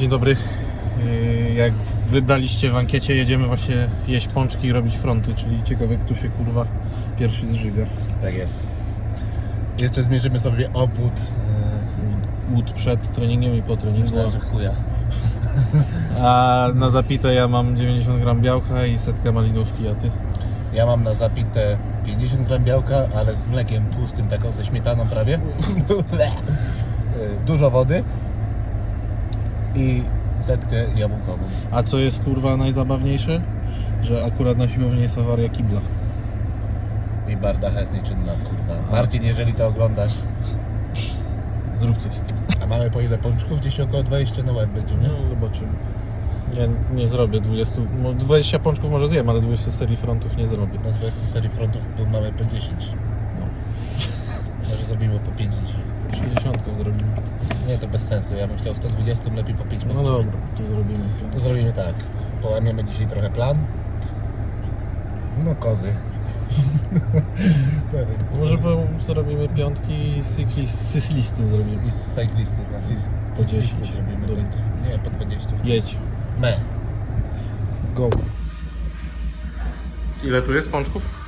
Dzień dobry. Yy, Jak wybraliście w ankiecie, jedziemy właśnie jeść pączki i robić fronty, czyli ciekawe kto się kurwa pierwszy zżyga. Tak jest. Jeszcze zmierzymy sobie obwód. Łód przed treningiem i po treningu. Myślałem, że chuja. A na zapite ja mam 90 gram białka i setkę malinówki, a ty? Ja mam na zapite 50 gram białka, ale z mlekiem tłustym, taką ze śmietaną prawie. Y, Dużo wody i setkę jabłkową. A co jest kurwa najzabawniejsze? Że akurat na siłowni jest awaria kibla. I Barda jest nieczynna, kurwa. Marcin, jeżeli to oglądasz, Zrób coś z tym. a mamy po ile pączków? Gdzieś około 20 na łeb będzie, nie? No zobaczymy. Nie, nie zrobię 20, mo- 20 pączków może zjem, ale 20 serii frontów nie zrobię. Na 20 serii frontów to mamy po 10. No. Może zrobimy po 5 dzisiaj. 60 zrobimy. Nie, to bez sensu. Ja bym chciał 120, lepiej po 5 No dobra, to zrobimy. To zrobimy tak. Połamiemy dzisiaj trochę plan. No kozy. Może po, zrobimy piątki i cyklis- cyklisty zrobimy. I z cis, Po cyklisty 10. zrobimy. Dobra. To- Nie, po 20. Jedź. Me. Go. Ile tu jest pączków?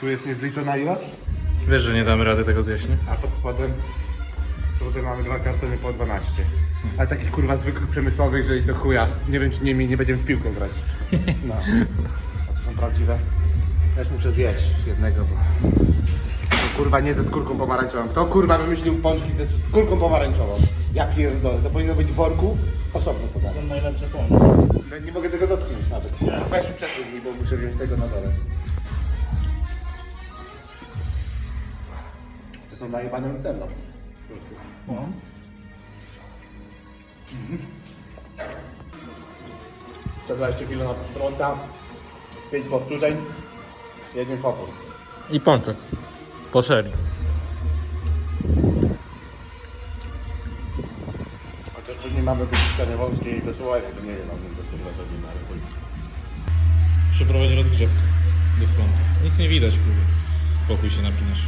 Tu jest niezliczona ilość, Wiesz, że nie damy rady tego zjeść, nie? a pod spodem, pod spodem mamy dwa kartony po 12. Ale takich kurwa zwykłych przemysłowych, że i do chuja. Nie wiem czy nie, nie będziemy w piłkę grać. No. A to są prawdziwe. Też muszę zjeść jednego, bo... To, kurwa nie ze skórką pomarańczową. Kto kurwa wymyślił pączki ze skórką pomarańczową? Ja pierdolę, to powinno być w worku osobno podane. są najlepsze pączki. No, Nie mogę tego dotknąć nawet. Weź przesuń mi, bo muszę wziąć tego na dole. To są najebane Nutellą. Mhm. 120 kg na fronta, 5 powtórzeń, jeden fopór. I pączek. Po serii. Chociaż później mamy wyciskanie wąskie i wysyłanie, to nie wiem, tym to kurwa zrobimy, ale chuj. Przeprowadź rozgrzewkę do frontu. Nic nie widać, kurwa. Pokój się napinasz.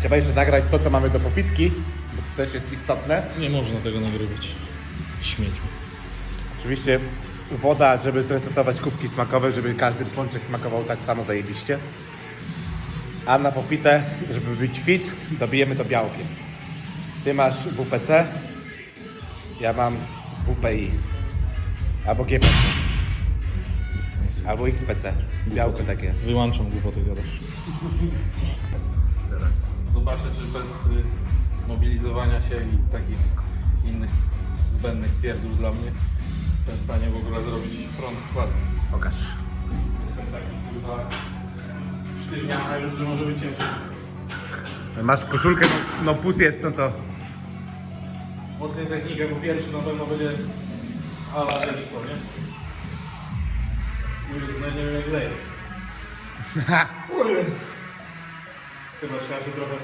Trzeba jeszcze nagrać to, co mamy do popitki, też jest istotne. Nie można tego nagrywać. Śmieciu. Oczywiście woda, żeby zresetować kubki smakowe, żeby każdy pączek smakował tak samo zajebiście. A na popite, żeby być fit, dobijemy to białkiem. Ty masz WPC, ja mam WPI. Albo GPC. Albo XPC. Białko tak jest. Wyłączam głupoty gadasz. Teraz. Zobaczę, czy bez mobilizowania się i takich innych zbędnych pierdół dla mnie jestem w stanie w ogóle zrobić front składny. Pokaż. Jestem taki kurwa sztywniana już, że może być ciężko. Masz koszulkę, no, no pus jest, no to... Mocniej technikę, bo pierwszy na pewno będzie ala Elito, nie? Nie wiem jak leje. Chyba trzeba się trochę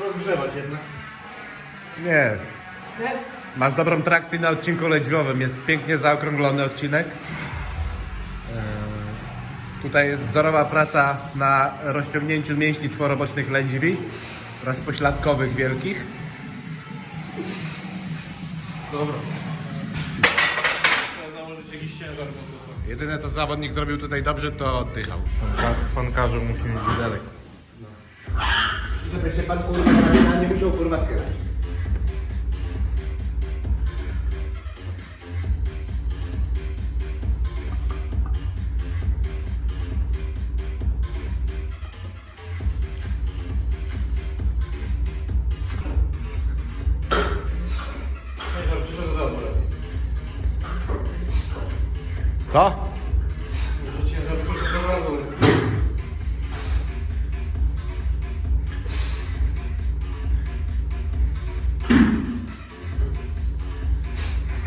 rozgrzewać jednak. Nie. Masz dobrą trakcję na odcinku lędźwiowym. Jest pięknie zaokrąglony odcinek. Eee, Tutaj jest wzorowa praca na rozciągnięciu mięśni czworobocznych lędźwi oraz pośladkowych wielkich. Dobra. Założyć jakiś ciężar. Jedyne co zawodnik zrobił tutaj dobrze to oddychał. Pan, pan każe musi mieć zidelek. Żeby się pan kurwa nie musiał kurwa skierać. Co? Razu.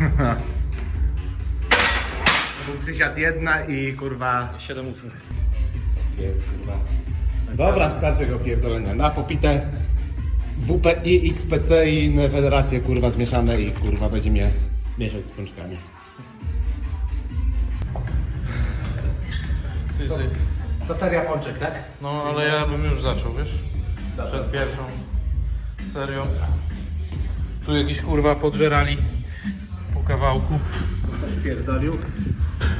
Był przysiad jedna i kurwa 7 ósmych. Jest kurwa. Dobra, starczy go pierdolenia. Na popite WPI, XPC i inne federacje kurwa zmieszane i kurwa będzie mnie mieszać z pączkami. To seria pączek, tak? No ale ja bym już zaczął, wiesz? Przed pierwszą serią. Tu jakiś kurwa podżerali kawałku. To spierdolił,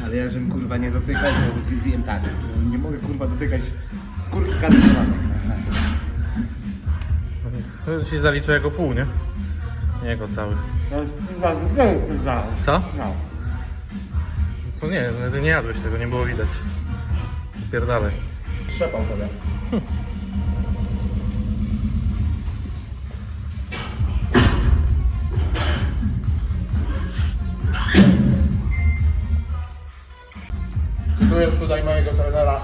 ale ja żebym kurwa nie dotykał, bo zjem tak. Nie mogę kurwa dotykać skórki kadrowanej. To się zalicza jako pół, nie? Nie jako cały. No, Co? no. To nie, ty nie jadłeś tego, nie było widać. Spierdalaj. Trzepał tobie. Cytując tutaj mojego trenera,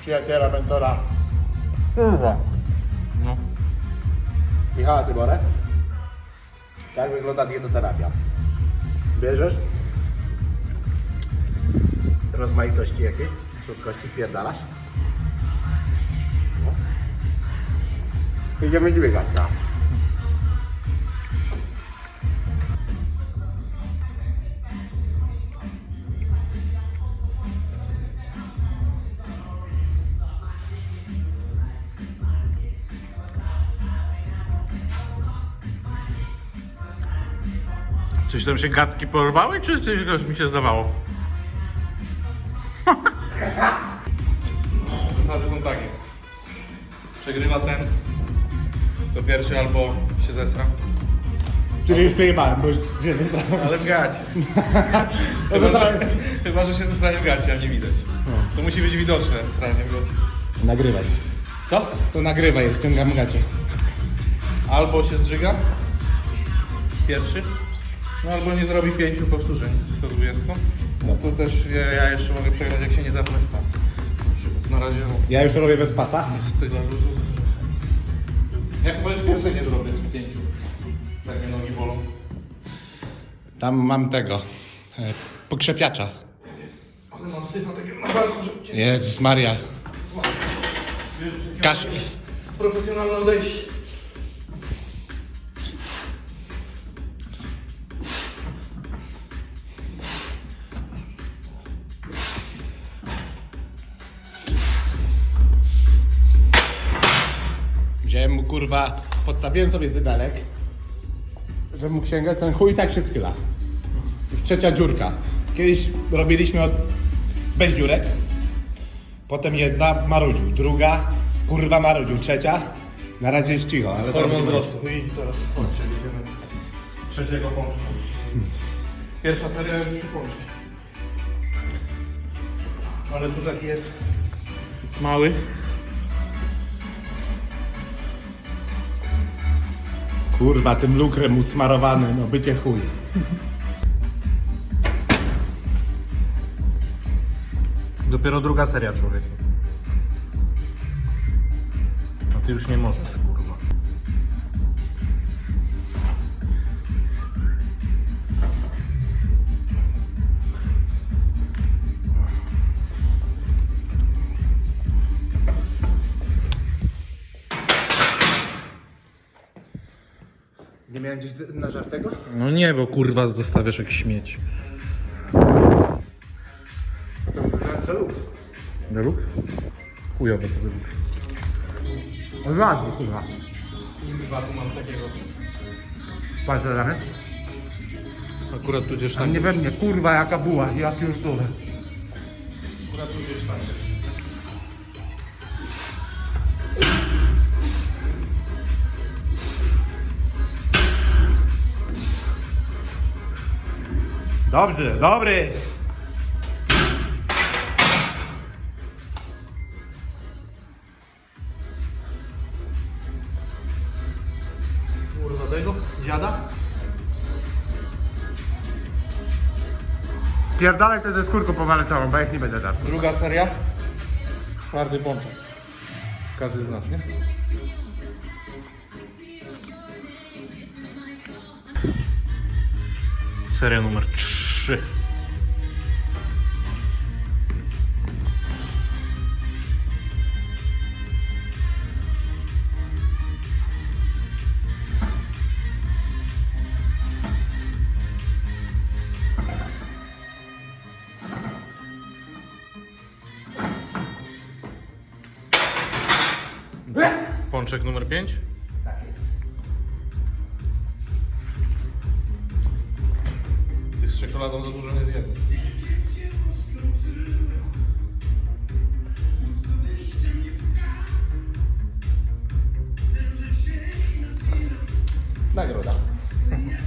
przyjaciela, mentora, kurwa, No. Michała Tyborę. Tak wygląda dietoterapia. Bierzesz rozmaitości jakieś, słodkości, pierdalasz. No. Idziemy dźwigać, no. Coś tam się gadki porwały, czy tylko mi się zdawało? Przegrywa ten, to pierwszy albo się zestra. Czyli już wyjebałem, bo już się zesrałem. Ale w gacie. To Chyba, że, chyba, że się zesranie w gacie, a nie widać. To musi być widoczne stranie w gacie. Nagrywaj. Co? To nagrywaj, ściągam gacie. Albo się zżyga, pierwszy, no albo nie zrobi pięciu powtórzeń 120. No to też ja, ja jeszcze mogę przegrać, jak się nie zapnę w pas. Na razie no, Ja już robię bez pasa. z dla luzu. Jak powiesz pierwsze nie zrobię z pięciu. Tak mnie nogi bolą. Tam mam tego, e, pokrzepiacza. Ale mam wstyd na walku, że cię... Jezus Maria. Kasz... Profesjonalne odejście. Kurwa, podstawiłem sobie zybelek, żeby mógł sięgać, ten chuj tak się schyla. Już trzecia dziurka. Kiedyś robiliśmy od... bez dziurek, potem jedna marudził, druga kurwa marudził, trzecia na razie jest cicho, ale Hormon wzrostu. I teraz chodźcie, jedziemy trzeciego pączka. Pierwsza seria już przy pączku. Ale tu taki jest mały. Kurwa, tym lukrem usmarowany, no bycie chuj. Dopiero druga seria człowiek. A ty już nie możesz, kurwa. Miałem gdzieś na żartego? No nie, bo kurwa zostawiasz jakiś śmieć. To deluxe. Deluxe? Chujowe to deluxe. Ładnie, kurwa. Kurwa, tu mam takiego. Patrz, Ramy. Akurat tu gdzieś A tam. nie we mnie, kurwa, jaka była, ja pierdolę. Akurat tu gdzieś tam. Dobrze, dobry. Kurwa tego? Dziada? Spierdalaj to ze skórką pomarańczową, bo jak nie będę żarł. Druga seria. Czwarty pączek. Każdy z nas, nie? Seria numer 3. Pączek numer 5. Z czekoladą za dużo nie zjemy. Nagroda.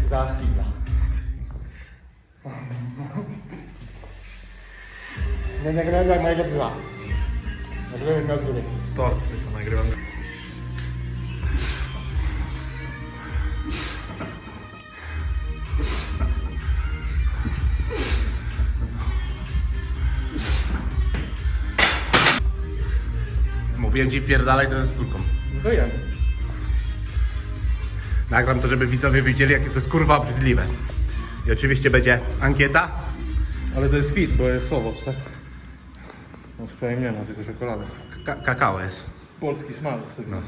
Za chwilę. Nie nagrywaj mojego psa. Nagrywaj miał drugi. Tors tylko nagrywam. Mówiłem ci wpierdalaj to ze skórką. No jem. Nagram to, żeby widzowie widzieli, jakie to jest kurwa obrzydliwe. I oczywiście będzie ankieta. Ale to jest fit, bo jest owoc, tak? No wczoraj nie ma, tylko czekolady. Ka- kakao jest. Polski smalec. No.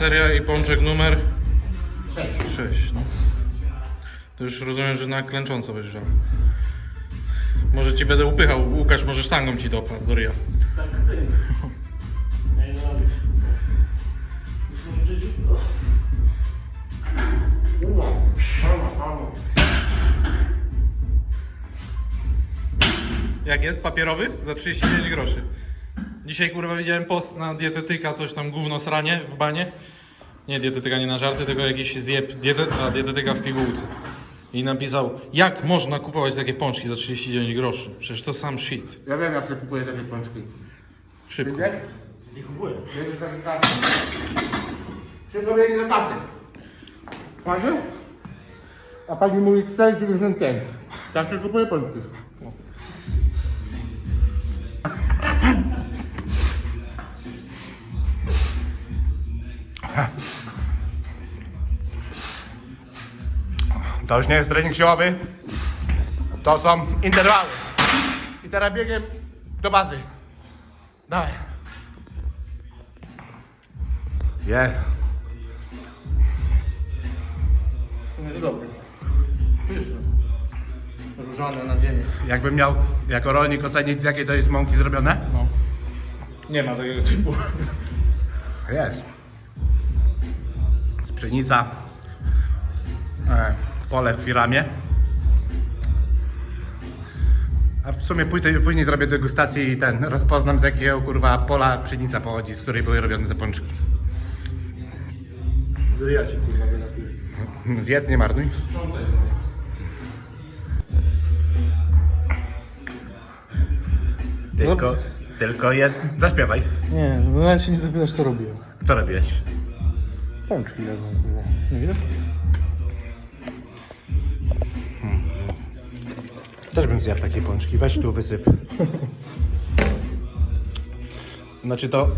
Seria i pączek numer Cześć. 6. No. To już rozumiem, że na klęcząco będziesz żał. Może ci będę upychał, Łukasz, może sztangą ci dopadł do ryja. Jak jest? Papierowy? Za 39 groszy. Dzisiaj kurwa widziałem post na dietetyka, coś tam gówno sranie w banie. Nie dietetyka nie na żarty, tylko jakiś zjeb diete, a, dietetyka w pigułce. I napisał, jak można kupować takie pączki za 39 groszy? Przecież to sam shit. Ja wiem, jak ja kupuję takie pączki. Szybko. Wiesz? Nie kupuję. Wiesz, że taki karty. Szybko biegnie do kasy. A pani mówi 4,90 ten. Tak się kupuje pączki. To już nie jest trening siłowy. To są interwały. I teraz biegiem do bazy. Dawaj. To jest dobre. Pyszne. Różane na dzień. Jakbym miał jako rolnik ocenić z jakiej to jest mąki zrobione? No. Nie ma takiego typu. Jest. Z pszenica. E, pole w firamie. A w sumie później, później zrobię degustację i ten rozpoznam z jakiego kurwa pola pszenica pochodzi, z której były robione te pączki. Zryja ci kurwa wylatuje. Zjedz, nie marnuj. Sprzątaj Tylko, tylko je... Zaśpiewaj. Nie, no nawet się nie zapytasz co robiłem. Co robiłeś? Pączki leżą kurwa. Nie widać? Też bym zjadł takie pączki. Weź tu wysyp. Znaczy to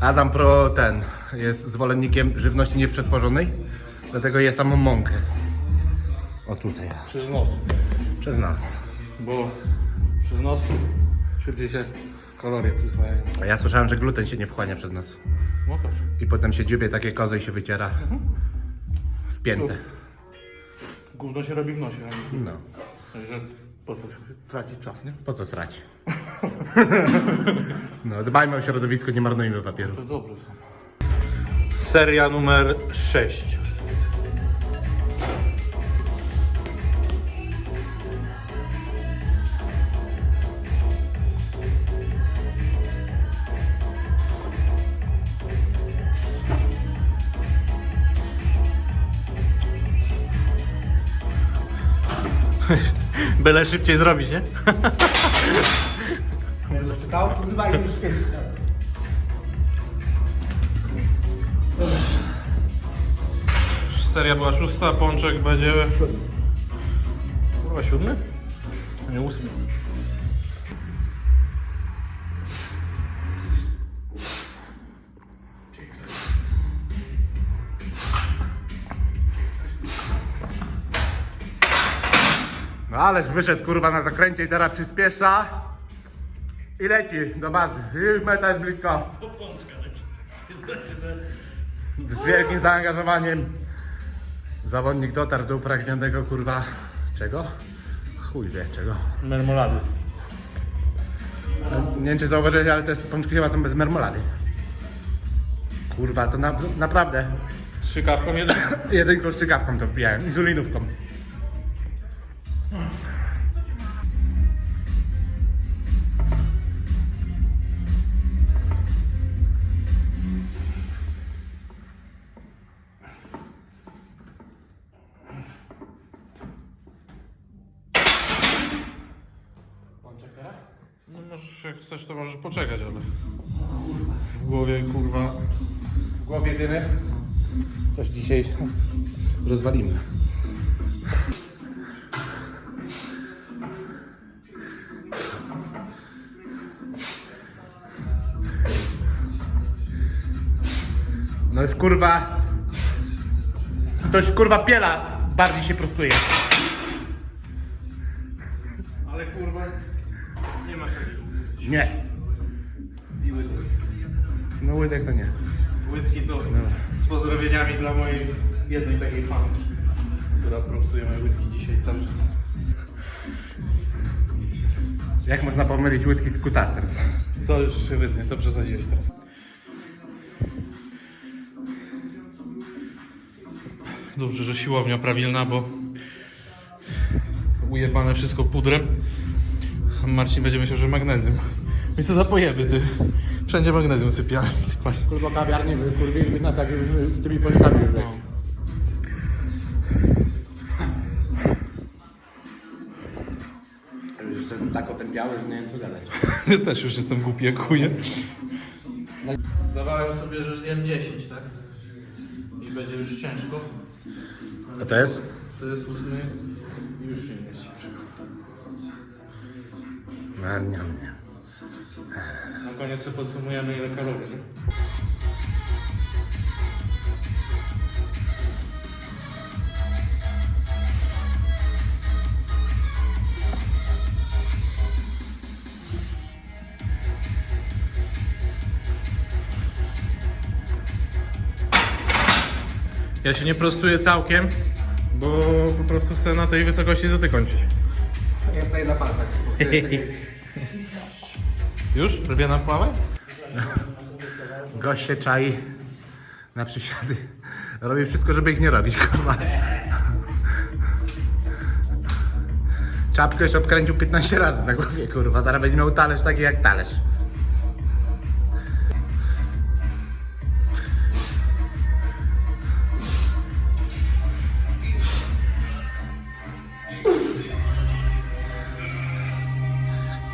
Adam Pro ten jest zwolennikiem żywności nieprzetworzonej, dlatego je samą mąkę. O tutaj, Przez nos. przez nas. Bo przez nos szybciej się kalorie przyswajają. A ja słyszałem, że gluten się nie wchłania przez nas. No tak. I potem się dziubie takie kozy i się wyciera w piętę. Gówno się robi w nosie, a nie w nim. No, Także po co się tracić czas, nie? po co srać? No, dbajmy o środowisko, nie marnujmy papieru. To dobrze są. Seria numer 6. Byle szybciej zrobić, nie? Seria była szósta, pączek będzie... Chyba siódmy? A nie ósmy. No ależ wyszedł kurwa na zakręcie i teraz przyspiesza i leci do bazy. I meta jest blisko. Z wielkim zaangażowaniem zawodnik dotarł do upragnionego kurwa czego? Chuj wie czego. Mermolady. Nie wiem czy zauważyłeś, ale te pączki chyba są bez marmolady. Kurwa, to na, naprawdę. Strzykawką jeden. Jedynką szczykawką to wbijałem, insulinówką. No możesz, jak chcesz, to możesz poczekać, ale... W głowie, kurwa... W głowie dymy. Coś dzisiaj rozwalimy. No już kurwa. To już kurwa piela bardziej się prostuje. Ale kurwa... Nie masz takiego. Nie. I łydek. No łydek to nie. Łydki to z pozdrowieniami dla mojej jednej takiej fanki, która propsuje moje łydki dzisiaj cały czas. Jak można pomylić łydki z kutasem? Co już się wytnie, to przesadziłeś teraz. Dobrze, że siłownia prawilna, bo ujebane wszystko pudrem. A Marcin będzie myślał, że magnezjum. My co zapojemy, ty. Wszędzie magnezjum sypiali. sypali. Kurwa kawiarnie kurwiliśmy nas jak z tymi pączkami. No. Jeszcze tak otępiały, że nie wiem co gadać. Ja też już jestem głupi jak chuje. Zdawałem sobie, że zjem 10, tak? I będzie już ciężko. A to jest? To jest ósmy i już się nie nie. Na koniec podsumujemy ile kalorii. Ja się nie prostuję całkiem, bo po prostu chcę na tej wysokości zaty kończyć. Ja stoję na pasach. Już? Robię na pławę? Gość się czai na przysiady. Robi wszystko, żeby ich nie robić, kurwa. Czapkę już obkręcił 15 razy na głowie, kurwa. Zaraz będzie miał talerz taki jak talerz.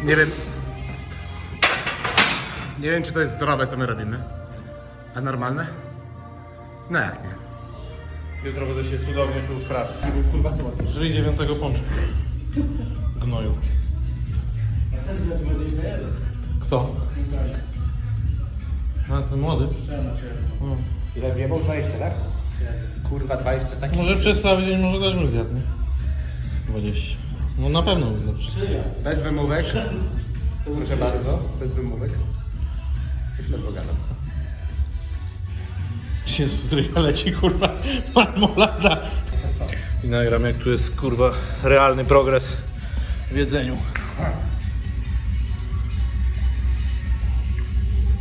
Nie wiem. Nie wiem, czy to jest zdrowe, co my robimy. A normalne? No jak nie? Jutro będę się cudownie czuł w pracy. Kurwa, co Żyj dziewiątego pączka. Gnoju. Kto? No, ten młody. No. Ile wjebał? 20, tak? Kurwa, 20, tak? Może przez cały dzień może też bym zjadł, nie? 20. No na pewno zjadł przez Bez wymówek. Proszę bardzo, bez wymówek. Hitler pogadam. Z ryja leci kurwa marmolada. I nagram jak tu jest kurwa realny progres w jedzeniu.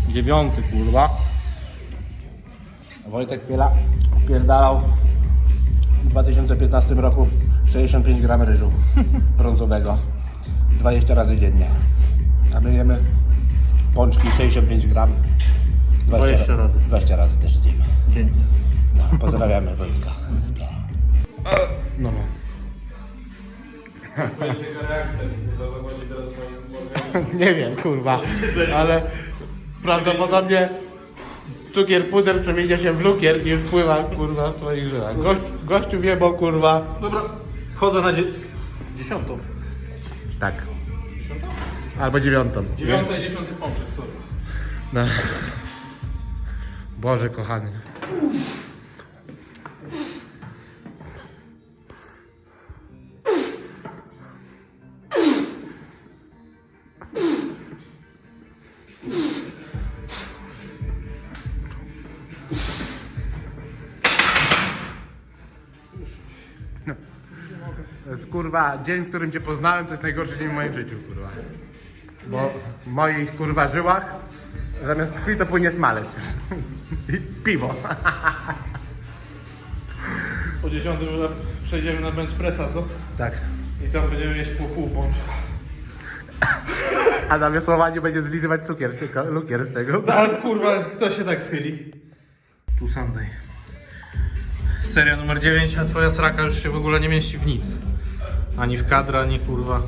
Dziewiąty kurwa. Wojtek Piela wpierdalał w 2015 roku 65 gram ryżu brązowego 20 razy dziennie. A my jemy pączki 65 gram 20 razy. 20 razy też zjemy. Dzień. No, pozdrawiamy Wojtka. No no. Nie wiem, kurwa, ale prawdopodobnie cukier puder przemienia się w lukier i już pływa, kurwa, w twoich żyłach. Gość, gościu wie, bo kurwa... Dobra, wchodzę na dzie... dziesiątą. Tak. Albo dziewiątą. Dziewiąta i dziesiąty pączek, sorry. No. Boże kochany. Kurwa, dzień, w którym cię poznałem, to jest najgorszy dzień w moim życiu, kurwa. Bo w moich kurwa żyłach zamiast krwi to płynie smalec. I piwo. Po 10 już przejdziemy na bench pressa, co? Tak. I tam będziemy jeść po pół pączka. A na wiosłowaniu będzie zlizywać cukier, tylko lukier z tego. Ale kurwa, kto się tak schyli? Tu Sunday. Seria numer 9, a twoja sraka już się w ogóle nie mieści w nic. Ani w kadra, ani kurwa.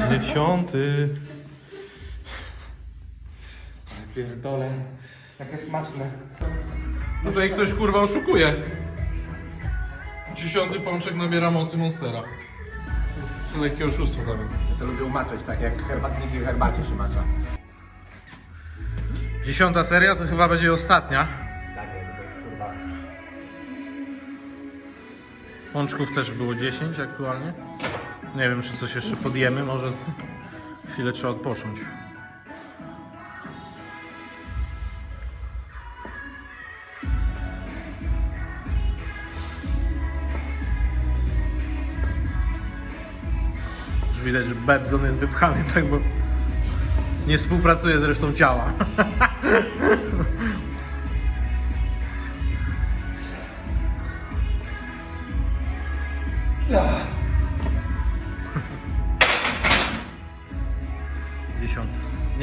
Dziesiąty. Pierdole. Jakie smaczne. Tutaj ktoś kurwa oszukuje. Dziesiąty pączek nabiera mocy Monstera. To jest lekkie oszustwo dla mnie. Ja lubię umaczać tak jak herbatniki w herbacie się macza. Dziesiąta seria to chyba będzie ostatnia. Tak jest, to jest kurwa. Pączków też było 10 aktualnie. Nie wiem, czy coś jeszcze podjemy, może chwilę trzeba odpocząć. Już widać, że Bebzon jest wypchany, tak, bo nie współpracuje z resztą ciała.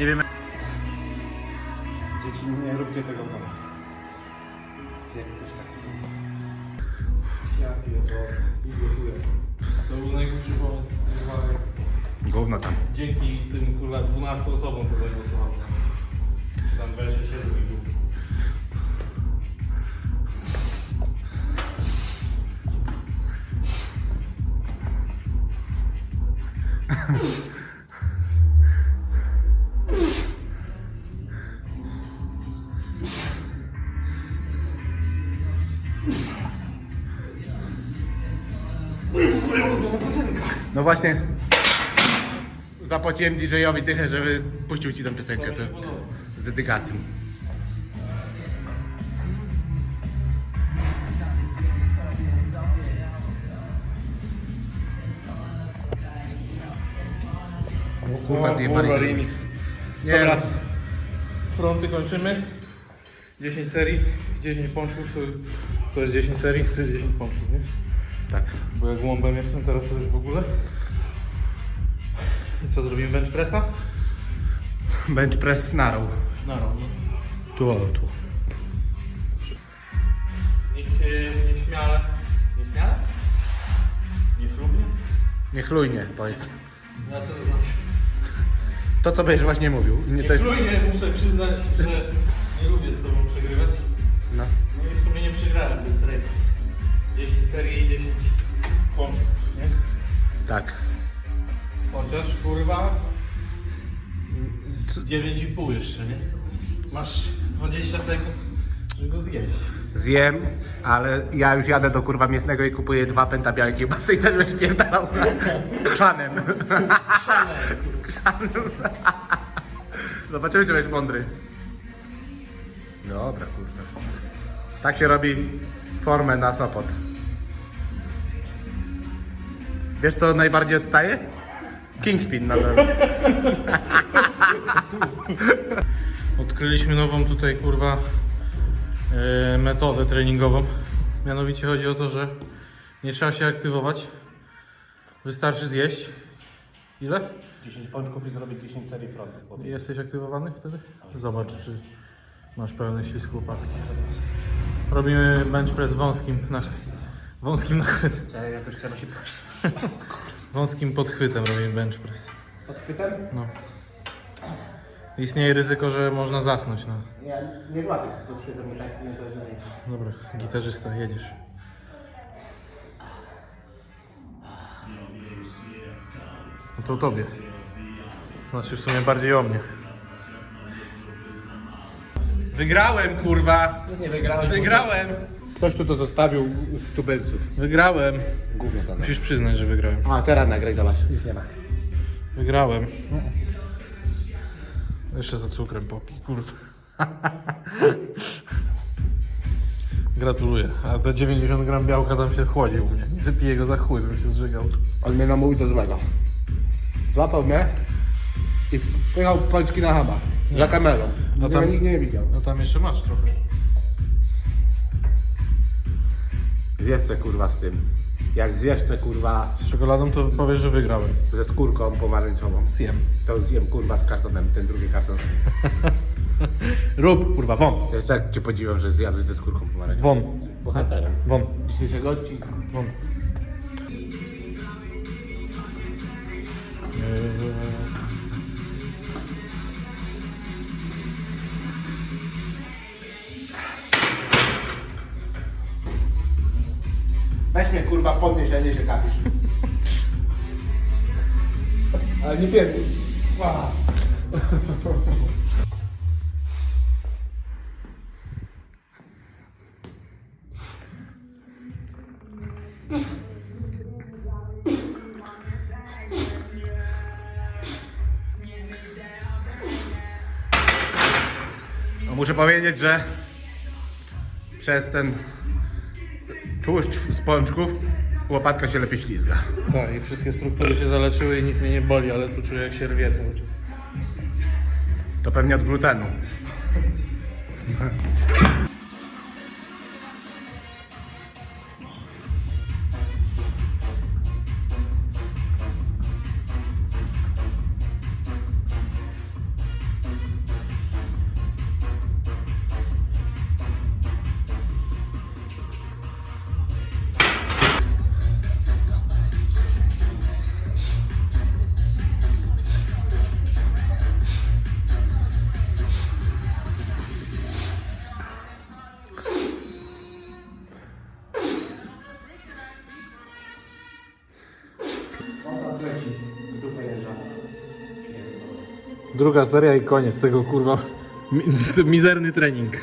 Nie wiem, Dzieci nie róbcie tego w domu. Jak ktoś tak Ja pierdolę, To był najgłupszy pomysł, kurwa, jak Gówno tam. dzięki tym kurwa 12 osobom, co zagłosowało. Właśnie. Zapłaciłem DJ-owi dychę, żeby puścił ci tę piosenkę. To jest z dedykacją. O kurwa, zjebali. kurwa, remix. Nie, Dobra, no. fronty kończymy. 10 serii, 10 pączków, to, to jest 10 serii, to jest 10 pączków, nie? Tak. Bo jak łąbem jestem teraz to już w ogóle. I co, zrobimy bench pressa? Bench press narrow. No, no. no. Tu, o, tu. Niech, e, nieśmiale. Nieśmiale? Niechlubnie? Niechlujnie, powiedz. A co to znaczy? To, co będziesz właśnie mówił. Nie, to jest... Niechlujnie muszę przyznać, że nie lubię z tobą przegrywać. No. No i w sumie nie przegrałem, to jest remis. 10 serii i 10 pączków, nie? Tak. Chociaż kurwa 9,5 jeszcze, nie? Masz 20 sekund, żeby go zjeść. Zjem, ale ja już jadę do kurwa mięsnego i kupuję dwa pęta białej kiełbasy i też będę pierdalał z krzanem. Z krzanem. Zobaczymy, czy będziesz mądry. Dobra, kurwa. Tak się robi formę na Sopot. Wiesz co najbardziej odstaje? Kingpin na dole. Odkryliśmy nową tutaj kurwa e, metodę treningową. Mianowicie chodzi o to, że nie trzeba się aktywować. Wystarczy zjeść. Ile? 10 pączków i zrobić 10 serii frontów. Jesteś aktywowany wtedy? Zobacz, czy masz pełny ślizg łopatki. Robimy bench press wąskim na, wąskim nachwyt, Trzeba jakoś trzeba się prosić. wąskim podchwytem robimy bench press. Podchwytem? No. Istnieje ryzyko, że można zasnąć. No. Ja nie złapię podchwytem, bo tak nie to jest na rękę. Dobra, gitarzysta, jedziesz. To o tobie. Znaczy w sumie bardziej o mnie. Wygrałem, kurwa! Nie wygrałeś. Wygrałem! Ktoś tu to zostawił z tubylców. Wygrałem. Głównie to. Musisz przyznać, że wygrałem. A, teraz nagraj, zobacz. Już nie ma. Wygrałem. Jeszcze za cukrem popi, kurwa. Gratuluję. A te 90 gram białka tam się chłodzi u mnie. Nie wypiję go za chuj, bym się zżygał. On mnie namówił do złego. Złapał mnie i pojechał Polski na Hama. Za kamerą. Nie, tam- nikt nie widział. No tam jeszcze masz trochę. Zjedz te kurwa z tym. Jak zjesz te kurwa Z czekoladą to powiesz, że wygrałem. ze skórką pomarańczową, Zjem. to zjem kurwa z kartonem, ten drugi karton. Rób, kurwa, won. Jeszcze tak cię podziwiam, że zjadłeś ze skórką pomarańczową. Won. Bohaterem. Won. Dzisiejszego odcinka. Won. Weź mnie kurwa podnieś, a nie się kapisz. Ale nie pierdol. No muszę powiedzieć, że przez ten tłuszcz z pączków łopatka się lepiej ślizga. Tak, i wszystkie struktury się zaleczyły i nic mnie nie boli, ale tu czuję jak się rwie cały czas. To pewnie od glutenu. Druga seria i koniec tego kurwa. mi- Mizerny trening.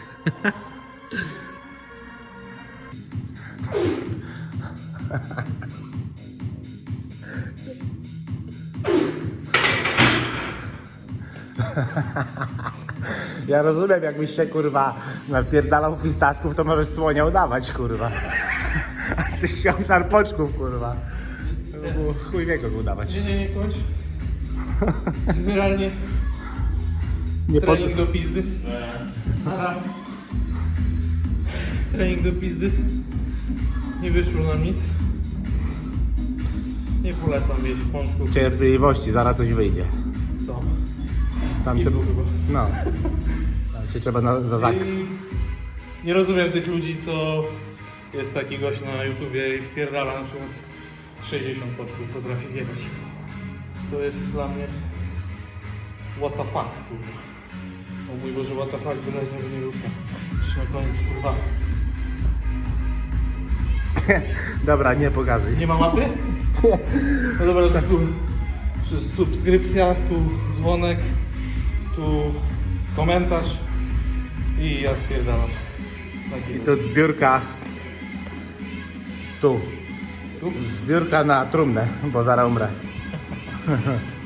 Ja rozumiem, jakbyś się kurwa napierdalał fistaszków, to możesz słonia udawać, kurwa. A ty śmiał szarpoczków, kurwa. Chuj wie kogo udawać. Nie, nie, nie kończ. Generalnie Nie pod... trening do pizdy. Trening do pizdy. Nie wyszło nam nic. Nie polecam jeść pączków. Cierpliwości, zaraz coś wyjdzie. Co? Tam ty... chyba. No. Tam się trzeba na, za zak... I nie rozumiem tych ludzi, co jest taki gość na YouTubie i wpierdala na przykład 60 poczków potrafi jebać. To jest dla mnie what the fuck, kurwa. O mój Boże, what the fuck, byle nie, nie rusza. Jeszcze na koniec, kurwa. Dobra, nie pokazuj. Nie ma mapy? No dobra, to tu przez subskrypcja, tu dzwonek, tu komentarz i ja spierdalam. Taki I tu zbiórka... Tu. Tu? Zbiórka na trumnę, bo zaraz umrę.